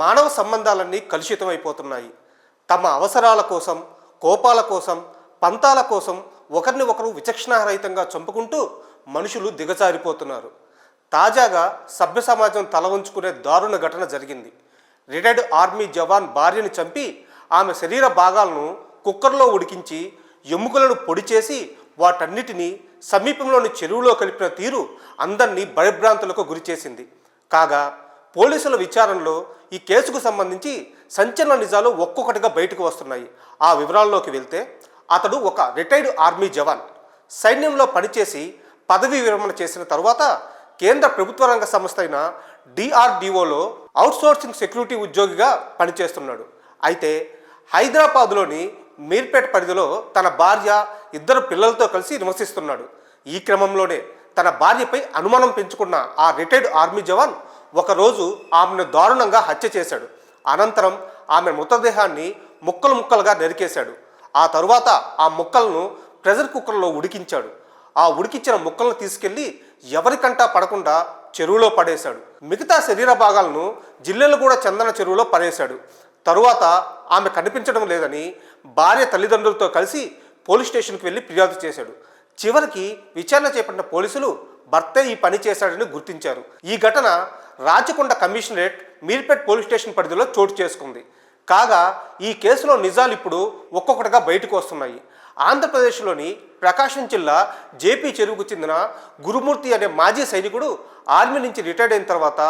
మానవ సంబంధాలన్నీ కలుషితమైపోతున్నాయి తమ అవసరాల కోసం కోపాల కోసం పంతాల కోసం ఒకరిని ఒకరు విచక్షణారహితంగా చంపుకుంటూ మనుషులు దిగజారిపోతున్నారు. తాజాగా సభ్య సమాజం తల ఉంచుకునే దారుణ ఘటన జరిగింది. రిటైర్డ్ ఆర్మీ జవాన్ భార్యని చంపి ఆమె శరీర భాగాలను కుక్కర్లో ఉడికించి ఎముకలను పొడి చేసి వాటన్నిటినీ సమీపంలోని చెరువులో కలిపిన తీరు అందరినీ భయభ్రాంతులకు గురిచేసింది. కాగా పోలీసుల విచారణలో ఈ కేసుకు సంబంధించి సంచలన నిజాలు ఒక్కొక్కటిగా బయటకు వస్తున్నాయి. ఆ వివరాల్లోకి వెళ్తే అతడు ఒక రిటైర్డ్ ఆర్మీ జవాన్. సైన్యంలో పనిచేసి పదవీ విరమణ చేసిన తరువాత కేంద్ర ప్రభుత్వ రంగ సంస్థ అయిన డిఆర్డిఓలో అవుట్సోర్సింగ్ సెక్యూరిటీ ఉద్యోగిగా పనిచేస్తున్నాడు. అయితే హైదరాబాద్లోని మీర్పేట పరిధిలో తన భార్య ఇద్దరు పిల్లలతో కలిసి నివసిస్తున్నాడు. ఈ క్రమంలోనే తన భార్యపై అనుమానం పెంచుకున్న ఆ రిటైర్డ్ ఆర్మీ జవాన్ ఒకరోజు ఆమెను దారుణంగా హత్య చేశాడు. అనంతరం ఆమె మృతదేహాన్ని ముక్కలు ముక్కలుగా నరికేశాడు. ఆ తరువాత ఆ ముక్కలను ప్రెషర్ కుక్కర్లో ఉడికించాడు. ఆ ఉడికించిన ముక్కలను తీసుకెళ్ళి ఎవరికంటా పడకుండా చెరువులో పడేశాడు. మిగతా శరీర భాగాలను జిల్లెలు కూడా చందన చెరువులో పడేశాడు. తరువాత ఆమె కనిపించడం లేదని భార్య తల్లిదండ్రులతో కలిసి పోలీస్ స్టేషన్కి వెళ్ళి ఫిర్యాదు చేశాడు. చివరికి విచారణ చేపట్టిన పోలీసులు భర్తే ఈ పని చేశాడని గుర్తించారు. ఈ ఘటన Rachakonda commissionerate Meerpet police station పరిధిలో చోటు చేసుకుంది. కాగా ఈ కేసులో నిజాలు ఇప్పుడు ఒక్కొక్కటిగా బయటకు వస్తున్నాయి. ఆంధ్రప్రదేశ్లోని ప్రకాశం జిల్లా జేపీ చెరువుకు చెందిన గురుమూర్తి అనే మాజీ సైనికుడు ఆర్మీ నుంచి రిటైర్డ్ అయిన తర్వాత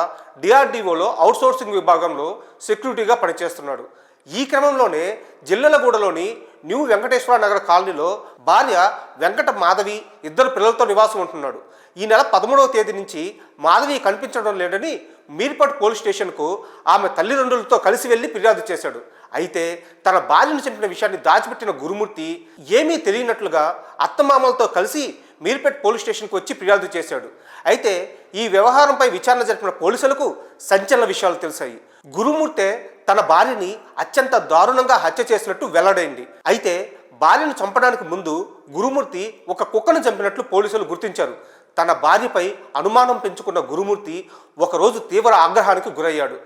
డిఆర్డీఓలో అవుట్సోర్సింగ్ విభాగంలో సెక్యూరిటీగా పనిచేస్తున్నాడు. ఈ క్రమంలోనే జిల్లలగూడలోని న్యూ వెంకటేశ్వర నగర్ కాలనీలో భార్య వెంకట మాధవి ఇద్దరు పిల్లలతో నివాసం ఉంటున్నాడు. ఈ నెల పదమూడవ తేదీ నుంచి మాధవి కనిపించడం లేదని మీర్పట్ పోలీస్ స్టేషన్కు ఆమె తల్లిదండ్రులతో కలిసి వెళ్ళి ఫిర్యాదు చేశాడు. అయితే తన భార్యను చంపిన విషయాన్ని దాచిపెట్టిన గురుమూర్తి ఏమీ తెలియనట్లుగా అత్తమామలతో కలిసి మీర్పేట్ పోలీస్ స్టేషన్కు వచ్చి ఫిర్యాదు చేశాడు. అయితే ఈ వ్యవహారంపై విచారణ జరిపిన పోలీసులకు సంచలన విషయాలు తెలిసాయి. గురుమూర్తే తన భార్యని అత్యంత దారుణంగా హత్య చేసినట్టు వెల్లడైంది. అయితే భార్యను చంపడానికి ముందు గురుమూర్తి ఒక కుక్కను చంపినట్లు పోలీసులు గుర్తించారు. తన భార్యపై అనుమానం పెంచుకున్న గురుమూర్తి ఒకరోజు తీవ్ర ఆగ్రహానికి గురయ్యాడు.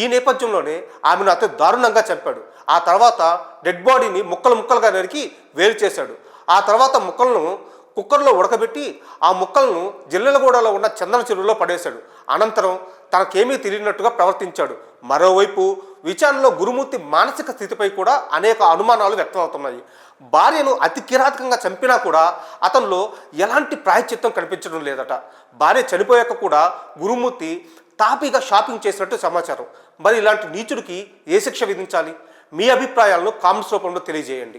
ఈ నేపథ్యంలోనే ఆమెను అతి దారుణంగా చంపాడు. ఆ తర్వాత డెడ్ బాడీని ముక్కలు ముక్కలుగా నరికి వేరు చేశాడు. ఆ తర్వాత ముక్కలను కుక్కర్లో ఉడకబెట్టి ఆ ముక్కలను జిల్లెలగూడలో ఉన్న చందన చెరువులో పడేశాడు. అనంతరం తనకేమీ తెలియనట్టుగా ప్రవర్తించాడు. మరోవైపు విచారణలో గురుమూర్తి మానసిక స్థితిపై కూడా అనేక అనుమానాలు వ్యక్తమవుతున్నాయి. భార్యను అతి కిరాతకంగా చంపినా కూడా అతనిలో ఎలాంటి ప్రాయశ్చిత్తం కనిపించడం లేదట. భార్య చనిపోయాక కూడా గురుమూర్తి తాపీగా షాపింగ్ చేసినట్టు సమాచారం. మరి ఇలాంటి నీచుడికి ఏ శిక్ష విధించాలి? మీ అభిప్రాయాలను కామెంట్స్ రూపంలో తెలియజేయండి.